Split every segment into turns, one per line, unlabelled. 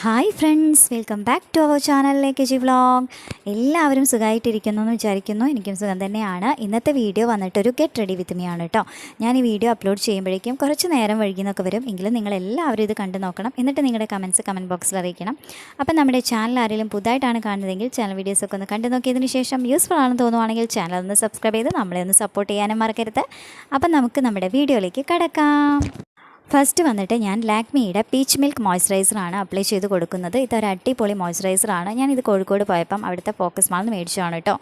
Hi friends welcome back to our ചാനലിലേക്ക് G vlog എല്ലാവരും സുഖമായിട്ടിരിക്കുന്നു എന്ന് വിചാരിക്കുന്നു. എനിക്കും സുഖം തന്നെയാണ്. ഇന്നത്തെ വീഡിയോ വന്നിട്ടൊരു ഗെറ്റ് റെഡി വിത്ത് മീ ആണ് കേട്ടോ ഞാൻ ഈ വീഡിയോ അപ്ലോഡ് ചെയ്യുമ്പോഴേക്കും കുറച്ച് നേരം വൈകിന്നൊക്കെ വരും. എങ്കിലും നിങ്ങൾ എല്ലാവരും ഇത് കണ്ടു നോക്കണം. എന്നിട്ട് നിങ്ങളുടെ കമൻസ് കമന്റ് ബോക്സിൽ അറിയിക്കണം. അപ്പം നമ്മുടെ ചാനൽ ആരെങ്കിലും പുതുതായിട്ടാണ് കാണുന്നതെങ്കിൽ ചാനൽ വീഡിയോസൊക്കെ ഒന്ന് കണ്ടു നോക്കിയതിന് ശേഷം യൂസ്ഫുൾ ആണെന്ന് തോന്നുവാണെങ്കിൽ ചാനൽ ഒന്ന് സബ്സ്ക്രൈബ് ചെയ്ത് നമ്മളെ ഒന്ന് സപ്പോർട്ട് ചെയ്യാനും മറക്കരുത്. അപ്പം നമുക്ക് നമ്മുടെ വീഡിയോയിലേക്ക് കിടക്കാം. ഫസ്റ്റ് വന്നിട്ട് ഞാൻ ലാക്മിയുടെ പീച്ച് മിൽക്ക് മോയ്സ്ചറൈസറാണ് അപ്ലൈ ചെയ്ത് കൊടുക്കുന്നത്. ഇതൊരു അടിപൊളി മോയ്സ്ചറൈസറാണ് ഞാൻ ഇത് കോഴിക്കോട് പോയപ്പം അവിടുത്തെ ഫോക്കസ് മാളിൽ നിന്ന് മേടിച്ചതാണ് കേട്ടോ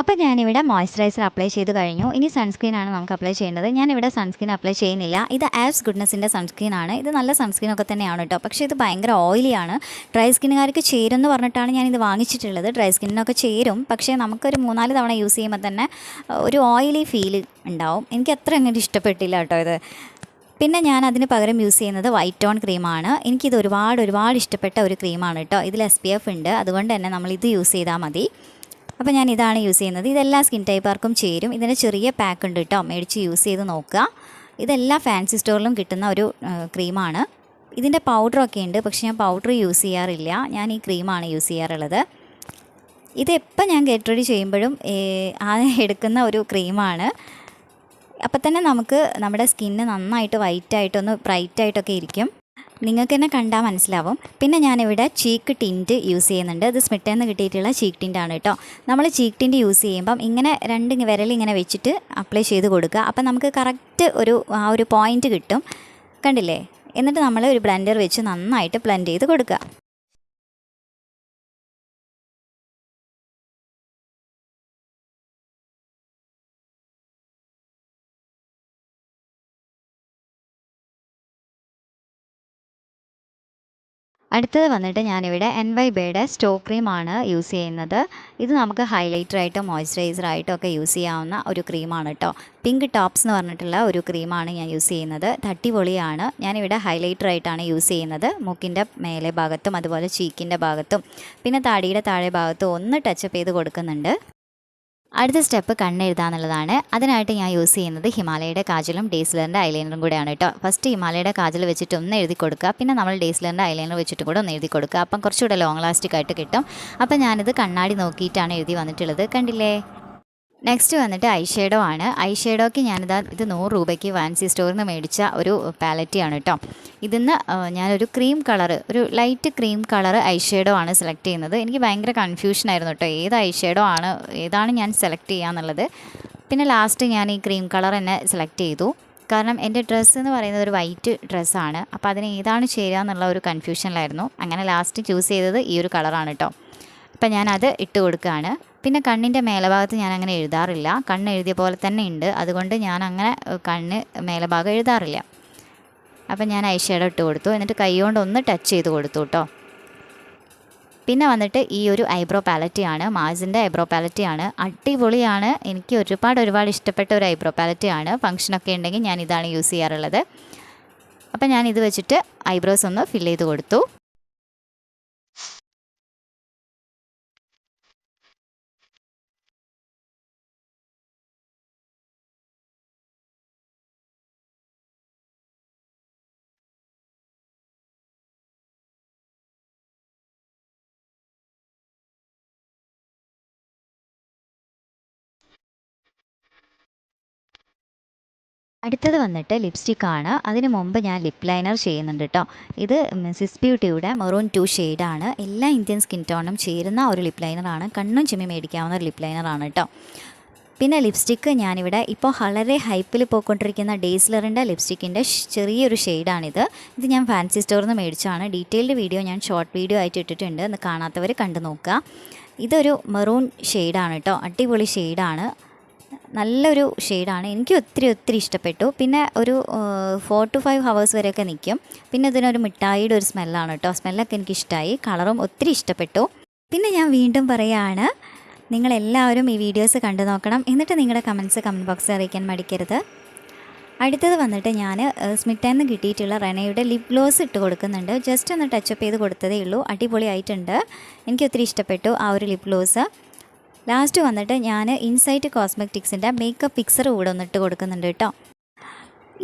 അപ്പോൾ ഞാനിവിടെ മോയ്സ്ചറൈസർ അപ്ലൈ ചെയ്ത് കഴിഞ്ഞു. ഇനി സൺസ്ക്രീൻ ആണ് നമുക്ക് അപ്ലൈ ചെയ്യേണ്ടത്. ഞാനിവിടെ സൺസ്ക്രീൻ അപ്ലൈ ചെയ്യുന്നില്ല. ഇത് ഗുഡ്നസിന്റെ സൺസ്ക്രീൻ ആണ്. ഇത് നല്ല സൺസ്ക്രീൻ ഒക്കെ തന്നെയാണ് കേട്ടോ. പക്ഷേ ഇത് ഭയങ്കര ഓയിലിയാണ് ഡ്രൈ സ്കിന്നുകാർക്ക് ചേരുമെന്ന് പറഞ്ഞിട്ടാണ് ഞാൻ ഇത് വാങ്ങിച്ചിട്ടുള്ളത്. ഡ്രൈ സ്കിന്നിനൊക്കെ ചേരും. പക്ഷേ നമുക്കൊരു മൂന്നാൽ തവണ യൂസ് ചെയ്യുമ്പോൾ തന്നെ ഒരു ഓയിലി ഫീൽ ഉണ്ടാവും. എനിക്ക് അത്ര അങ്ങനെ ഇഷ്ടപ്പെട്ടില്ല കേട്ടോ ഇത്. പിന്നെ ഞാൻ അതിന് പകരം യൂസ് ചെയ്യുന്നത് വൈറ്റ് ടോൺ ക്രീമാണ് എനിക്കിത് ഒരുപാട് ഒരുപാട് ഇഷ്ടപ്പെട്ട ഒരു ക്രീമാണ് കേട്ടോ. ഇതിൽ എസ് പി എഫ് ഉണ്ട്. അതുകൊണ്ട് തന്നെ നമ്മൾ ഇത് യൂസ് ചെയ്താൽ മതി. അപ്പോൾ ഞാൻ ഇതാണ് യൂസ് ചെയ്യുന്നത്. ഇതെല്ലാ സ്കിൻ ടൈപ്പാർക്കും ചേരും. ഇതിന് ചെറിയ പാക്ക് ഉണ്ട് കേട്ടോ മേടിച്ച് യൂസ് ചെയ്ത് നോക്കുക. ഇതെല്ലാ ഫാൻസി സ്റ്റോറിലും കിട്ടുന്ന ഒരു ക്രീമാണ് ഇതിന്റെ പൗഡറൊക്കെ ഉണ്ട്. പക്ഷേ ഞാൻ പൗഡർ യൂസ് ചെയ്യാറില്ല. ഞാൻ ഈ ക്രീമാണ് യൂസ് ചെയ്യാറുള്ളത്. ഇതെപ്പോൾ ഞാൻ ഗെറ്റ് റെഡി ചെയ്യുമ്പോഴും ആ എടുക്കുന്ന ഒരു ക്രീമാണ് അപ്പം തന്നെ നമുക്ക് നമ്മുടെ സ്കിന്ന് നന്നായിട്ട് വൈറ്റായിട്ടൊന്ന് ബ്രൈറ്റായിട്ടൊക്കെ ഇരിക്കും. നിങ്ങൾക്ക് തന്നെ കണ്ടാൽ മനസ്സിലാവും. പിന്നെ ഞാനിവിടെ ചീക്ക് ടിന്റ് യൂസ് ചെയ്യുന്നുണ്ട്. ഇത് സ്മിറ്റേന്ന് കിട്ടിയിട്ടുള്ള ചീക്ക് ടിന്റാണ് കേട്ടോ. നമ്മൾ ചീക്ക് ടിന്റ് യൂസ് ചെയ്യുമ്പം ഇങ്ങനെ രണ്ട് വിരൽ ഇങ്ങനെ വെച്ചിട്ട് അപ്ലൈ ചെയ്ത് കൊടുക്കുക. അപ്പം നമുക്ക് കറക്റ്റ് ഒരു ആ ഒരു പോയിന്റ് കിട്ടും. കണ്ടില്ലേ? എന്നിട്ട് നമ്മൾ ഒരു ബ്ലെൻഡർ വെച്ച് നന്നായിട്ട് ബ്ലെൻഡ് ചെയ്ത് കൊടുക്കുക. അടുത്തത് വന്നിട്ട് ഞാനിവിടെ എൻ വൈ ബേയുടെ സ്റ്റോ ക്രീമാണ് യൂസ് ചെയ്യുന്നത്. ഇത് നമുക്ക് ഹൈലൈറ്ററായിട്ടോ മോയ്സ്ചറൈസറായിട്ടോ ഒക്കെ യൂസ് ചെയ്യാവുന്ന ഒരു ക്രീമാണ് കേട്ടോ പിങ്ക് ടോപ്സ് എന്ന് പറഞ്ഞിട്ടുള്ള ഒരു ക്രീമാണ് ഞാൻ യൂസ് ചെയ്യുന്നത്. തട്ടിപൊളിയാണ്. ഞാനിവിടെ ഹൈലൈറ്ററായിട്ടാണ് യൂസ് ചെയ്യുന്നത്. മൂക്കിന്റെ മേലെ ഭാഗത്തും അതുപോലെ ചീക്കിന്റെ ഭാഗത്തും. പിന്നെ താടിയുടെ താഴെ ഭാഗത്തും ഒന്ന് ടച്ചപ്പ് ചെയ്ത് കൊടുക്കുന്നുണ്ട്. അടുത്ത സ്റ്റെപ്പ് കണ്ണെഴുതാന്നുള്ളതാണ്. അതിനായിട്ട് ഞാൻ യൂസ് ചെയ്യുന്നത് ഹിമാലയയുടെ കാജലും ഡേസ്ലറിന്റെ ഐലൈനറും കൂടെയാണ് കേട്ടോ. ഫസ്റ്റ് ഹിമാലയയുടെ കാജൽ വെച്ചിട്ട് ഒന്ന് എഴുതി കൊടുക്കുക. പിന്നെ നമ്മൾ ഡേസ്ലറിന്റെ ഐലൈനർ വെച്ചിട്ട് കൂടെ ഒന്ന് എഴുതി കൊടുക്കുക. അപ്പം കുറച്ചുകൂടെ ലോങ് ലാസ്റ്റിക് ആയിട്ട് കിട്ടും. അപ്പം ഞാനിത് കണ്ണാടി നോക്കിയിട്ടാണ് എഴുതി വന്നിട്ടുള്ളത്. കണ്ടില്ലേ? നെക്സ്റ്റ് വന്നിട്ട് ഐ ഷേഡോ ആണ്. ഐ ഞാനിതാ ഇത് നൂറ് രൂപയ്ക്ക് വാൻസി സ്റ്റോറിൽ നിന്ന് മേടിച്ച ഒരു പാലറ്റിയാണ് കേട്ടോ ഇതിന്ന് ഞാനൊരു ക്രീം കളർ ഒരു light cream colour eye shadow ആണ് സെലക്ട് ചെയ്യുന്നത്. എനിക്ക് ഭയങ്കര കൺഫ്യൂഷൻ ആയിരുന്നു കേട്ടോ ഏത് ഐ ഷേഡോ ആണ് ഏതാണ് ഞാൻ സെലക്ട് ചെയ്യാന്നുള്ളത് പിന്നെ ലാസ്റ്റ് ഞാൻ ഈ ക്രീം കളർ തന്നെ സെലക്ട് ചെയ്തു. കാരണം എന്റെ ഡ്രസ്സ് എന്ന് പറയുന്നത് ഒരു വൈറ്റ് ഡ്രസ്സാണ് അപ്പോൾ അതിന് ഏതാണ് ചേരുക എന്നുള്ള ഒരു കൺഫ്യൂഷനിലായിരുന്നു അങ്ങനെ ലാസ്റ്റ് ചൂസ് ചെയ്തത് ഈ ഒരു കളറാണ് കേട്ടോ അപ്പം ഞാനത് ഇട്ട് കൊടുക്കുകയാണ്. പിന്നെ കണ്ണിന്റെ മേലഭാഗത്ത് ഞാൻ അങ്ങനെ എഴുതാറില്ല. കണ്ണ് എഴുതിയ പോലെ തന്നെ ഉണ്ട്. അതുകൊണ്ട് ഞാൻ അങ്ങനെ കണ്ണ് മേലഭാഗം എഴുതാറില്ല. അപ്പം ഞാൻ ഐഷേഡോ ഇട്ട് കൊടുത്തു. എന്നിട്ട് കൈ കൊണ്ട് ഒന്ന് ടച്ച് ചെയ്ത് കൊടുത്തു കേട്ടോ. പിന്നെ വന്നിട്ട് ഈ ഒരു ഐബ്രോ പാലറ്റിയാണ്. മാസിന്റെ ഐബ്രോ പാലറ്റിയാണ്. അടിപൊളിയാണ്. എനിക്ക് ഒരുപാട് ഒരുപാട് ഇഷ്ടപ്പെട്ട ഒരു ഐബ്രോ പാലറ്റിയാണ്. ഫംഗ്ഷനൊക്കെ ഉണ്ടെങ്കിൽ ഞാൻ ഇതാണ് യൂസ് ചെയ്യാറുള്ളത്. അപ്പം ഞാൻ ഇത് വെച്ചിട്ട് ഐബ്രോസ് ഒന്ന് ഫില്ല് ചെയ്ത് കൊടുത്തു. അടുത്തത് വന്നിട്ട് ലിപ്സ്റ്റിക് ആണ് അതിന് മുമ്പ് ഞാൻ ലിപ് ലൈനർ ചെയ്യുന്നുണ്ട് കേട്ടോ. ഇത് സിസ് ബ്യൂട്ടിയുടെ മെറൂൺ ടു ഷെയ്ഡാണ്. എല്ലാ ഇന്ത്യൻ സ്കിൻ ടോണും ചേരുന്ന ഒരു ലിപ് ലൈനറാണ്. കണ്ണും ചിമ്മി മേടിക്കാവുന്ന ഒരു ലിപ് ലൈനറാണ് കേട്ടോ. പിന്നെ ലിപ്സ്റ്റിക്ക് ഞാനിവിടെ ഇപ്പോൾ വളരെ ഹൈപ്പിൽ പോയിക്കൊണ്ടിരിക്കുന്ന ഡേസ്ലറിന്റെ ലിപ്സ്റ്റിക്കിന്റെ ചെറിയൊരു ഷെയ്ഡാണിത്. ഇത് ഞാൻ ഫാൻസി സ്റ്റോറിൽ നിന്ന് മേടിച്ചാണ് ഡീറ്റെയിൽഡ് വീഡിയോ ഞാൻ ഷോർട്ട് വീഡിയോ ആയിട്ട് ഇട്ടിട്ടുണ്ട്. എന്ന് കാണാത്തവർ കണ്ടു നോക്കുക. ഇതൊരു മെറൂൺ ഷെയ്ഡാണ് കേട്ടോ. അടിപൊളി ഷെയ്ഡാണ്. നല്ലൊരു ഷെയ്ഡാണ്. എനിക്ക് ഒത്തിരി ഒത്തിരി ഇഷ്ടപ്പെട്ടു. പിന്നെ ഒരു ഫോർ ടു ഫൈവ് ഹവേഴ്സ് വരെയൊക്കെ നിൽക്കും പിന്നെ ഇതിനൊരു മിഠായിയുടെ ഒരു സ്മെല്ലാണ് കേട്ടോ. സ്മെല്ലൊക്കെ എനിക്ക് ഇഷ്ടമായി കളറും ഒത്തിരി ഇഷ്ടപ്പെട്ടു. പിന്നെ ഞാൻ വീണ്ടും പറയുകയാണ് നിങ്ങളെല്ലാവരും ഈ വീഡിയോസ് കണ്ടു നോക്കണം. എന്നിട്ട് നിങ്ങളുടെ കമൻസ് കമന്റ് ബോക്സിൽ അറിയിക്കാൻ മടിക്കരുത്. അടുത്തത് വന്നിട്ട് ഞാൻ സ്മിറ്റയിൽ നിന്ന് കിട്ടിയിട്ടുള്ള റെനയുടെ ലിപ് ഗ്ലോസ് ഇട്ട് കൊടുക്കുന്നുണ്ട്. ജസ്റ്റ് ഒന്ന് ടച്ചപ്പ് ചെയ്ത് കൊടുത്തതേ ഉള്ളൂ. അടിപൊളിയായിട്ടുണ്ട്. എനിക്ക് ഒത്തിരി ഇഷ്ടപ്പെട്ടു ആ ഒരു ലിപ് ഗ്ലോസ് ലാസ്റ്റ് വന്നിട്ട് ഞാൻ ഇൻസൈറ്റ് കോസ്മെറ്റിക്സിന്റെ മേക്കപ്പ് ഫിക്സർ കൂടെ ഒന്ന് ഇട്ട് കൊടുക്കുന്നുണ്ട് കേട്ടോ.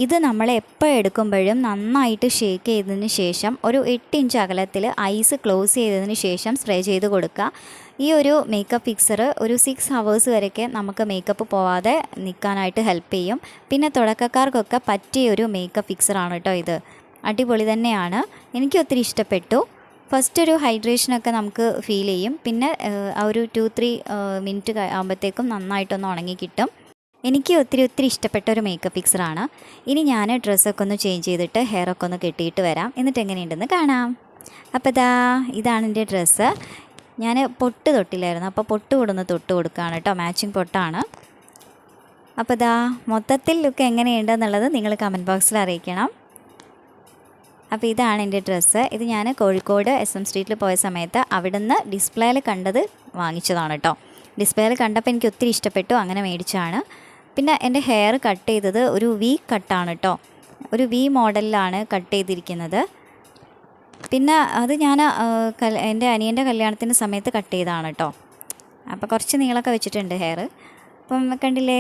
ഇത് നമ്മൾ എപ്പോൾ എടുക്കുമ്പോഴും നന്നായിട്ട് ഷേക്ക് ചെയ്തതിന് ശേഷം ഒരു എട്ട് ഇഞ്ച് അകലത്തിൽ ഐസ് ക്ലോസ് ചെയ്തതിന് ശേഷം സ്പ്രേ ചെയ്ത് കൊടുക്കുക. ഈ ഒരു മേക്കപ്പ് ഫിക്സർ ഒരു സിക്സ് ഹവേഴ്സ് വരെയൊക്കെ നമുക്ക് മേക്കപ്പ് പോവാതെ നിൽക്കാനായിട്ട് ഹെൽപ്പ് ചെയ്യും. പിന്നെ തുടക്കക്കാർക്കൊക്കെ പറ്റിയ ഒരു മേക്കപ്പ് ഫിക്സറാണ് കേട്ടോ ഇത്. അടിപൊളി തന്നെയാണ്. എനിക്ക് ഒത്തിരി ഇഷ്ടപ്പെട്ടു. ഫസ്റ്റ് ഒരു ഹൈഡ്രേഷനൊക്കെ നമുക്ക് ഫീൽ ചെയ്യും. പിന്നെ ആ ഒരു ടു ത്രീ മിനിറ്റ് ആകുമ്പോഴത്തേക്കും നന്നായിട്ടൊന്ന് ഉണങ്ങി കിട്ടും. എനിക്ക് ഒത്തിരി ഒത്തിരി ഇഷ്ടപ്പെട്ട ഒരു മേക്കപ്പ് ഫിക്സറാണ് ഇനി ഞാൻ ഡ്രസ്സൊക്കെ ഒന്ന് ചേഞ്ച് ചെയ്തിട്ട് ഹെയറൊക്കെ ഒന്ന് കെട്ടിയിട്ട് വരാം. എന്നിട്ട് എങ്ങനെയുണ്ടെന്ന് കാണാം. അപ്പോൾ ഇതാ ഇതാണ് എന്റെ ഡ്രസ്സ്. ഞാൻ പൊട്ട് തൊട്ടില്ലായിരുന്നു. അപ്പോൾ പൊട്ട് കൊടുന്ന് തൊട്ട് കൊടുക്കുകയാണ് കേട്ടോ. മാച്ചിങ് പൊട്ടാണ്. അപ്പോൾ ഇതാ മൊത്തത്തിൽ ലുക്ക് എങ്ങനെയുണ്ടെന്നുള്ളത് നിങ്ങൾ കമന്റ് ബോക്സിൽ അറിയിക്കണം. അപ്പോൾ ഇതാണ് എന്റെ ഡ്രസ്സ്. ഇത് ഞാൻ കോഴിക്കോട് എസ് എം സ്ട്രീറ്റിൽ പോയ സമയത്ത് അവിടുന്ന് ഡിസ്പ്ലേയിൽ കണ്ടത് വാങ്ങിച്ചതാണ് കേട്ടോ ഡിസ്പ്ലേയിൽ കണ്ടപ്പോൾ എനിക്ക് ഒത്തിരി ഇഷ്ടപ്പെട്ടു അങ്ങനെ മേടിച്ചാണ്. പിന്നെ എന്റെ ഹെയർ കട്ട് ചെയ്തത് ഒരു വി കട്ടാണ് കേട്ടോ ഒരു വി മോഡലിലാണ് കട്ട് ചെയ്തിരിക്കുന്നത്. പിന്നെ അത് ഞാൻ എന്റെ അനിയന്റെ കല്യാണത്തിന്റെ സമയത്ത് കട്ട് ചെയ്തതാണ് കേട്ടോ അപ്പോൾ കുറച്ച് നീളമൊക്കെ വെച്ചിട്ടുണ്ട് ഹെയർ അപ്പം കണ്ടില്ലേ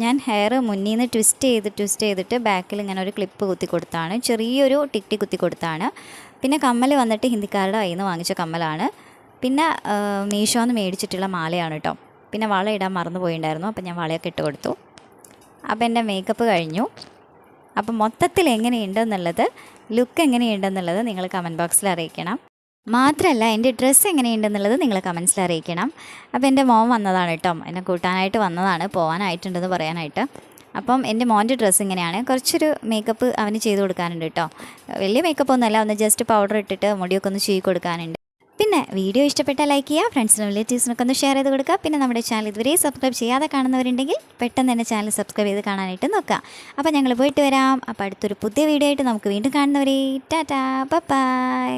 ഞാൻ ഹെയർ മുന്നിൽ നിന്ന് ട്വിസ്റ്റ് ചെയ്ത് ട്വിസ്റ്റ് ചെയ്തിട്ട് ബാക്കിൽ ഇങ്ങനെ ഒരു ക്ലിപ്പ് കുത്തി കൊടുത്താണ്. ചെറിയൊരു ടിക്ടി കുത്തി കൊടുത്താണ്. പിന്നെ കമ്മൽ വന്നിട്ട് ഹിന്ദിക്കാരുടെ കയ്യിൽ നിന്ന് വാങ്ങിച്ച കമ്മലാണ്. പിന്നെ മീഷോന്ന് മേടിച്ചിട്ടുള്ള മാലയാണ് കേട്ടോ പിന്നെ വള ഇടാൻ മറന്നു പോയിണ്ടായിരുന്നു. അപ്പം ഞാൻ വളയൊക്കെ ഇട്ട് കൊടുത്തു. അപ്പം എന്റെ മേക്കപ്പ് കഴിഞ്ഞു. അപ്പം മൊത്തത്തിൽ എങ്ങനെയുണ്ടെന്നുള്ളത് ലുക്ക് എങ്ങനെയുണ്ടെന്നുള്ളത് നിങ്ങൾ കമന്റ് ബോക്സിൽ അറിയിക്കണം. മാത്രമല്ല എന്റെ ഡ്രസ്സ് എങ്ങനെയുണ്ടെന്നുള്ളത് നിങ്ങൾ കമൻസിൽ അറിയിക്കണം. അപ്പോൾ എന്റെ മോൻ വന്നതാണ് കേട്ടോ എന്നെ കൂട്ടാനായിട്ട് വന്നതാണ് പോകാനായിട്ടുണ്ടെന്ന് പറയാനായിട്ട്. അപ്പം എന്റെ മോന്റെ ഡ്രസ്സ് ഇങ്ങനെയാണ്. കുറച്ചൊരു മേക്കപ്പ് അവന് ചെയ്ത് കൊടുക്കാനുണ്ട് കേട്ടോ വലിയ മേക്കപ്പ് ഒന്നുമല്ല ഒന്ന് ജസ്റ്റ് പൗഡർ ഇട്ടിട്ട് മുടിയൊക്കെ ഒന്ന് ചെയ്ത് കൊടുക്കാനുണ്ട്. പിന്നെ വീഡിയോ ഇഷ്ടപ്പെട്ടാൽ ലൈക്ക് ചെയ്യുക ഫ്രണ്ട്സിനും റിലേറ്റീവ്സിനൊക്കെ ഒന്ന് ഷെയർ ചെയ്ത് കൊടുക്കുക. പിന്നെ നമ്മുടെ ചാനൽ ഇതുവരെ സബ്സ്ക്രൈബ് ചെയ്യാതെ കാണുന്നവരുണ്ടെങ്കിൽ പെട്ടെന്ന് തന്നെ ചാനൽ സബ്സ്ക്രൈബ് ചെയ്ത് കാണാനായിട്ട് നോക്കുക. അപ്പോൾ ഞങ്ങൾ പോയിട്ട് വരാം. അപ്പോൾ അടുത്തൊരു പുതിയ വീഡിയോ ആയിട്ട് നമുക്ക് വീണ്ടും കാണുന്നവരെ ടാറ്റാ ബൈ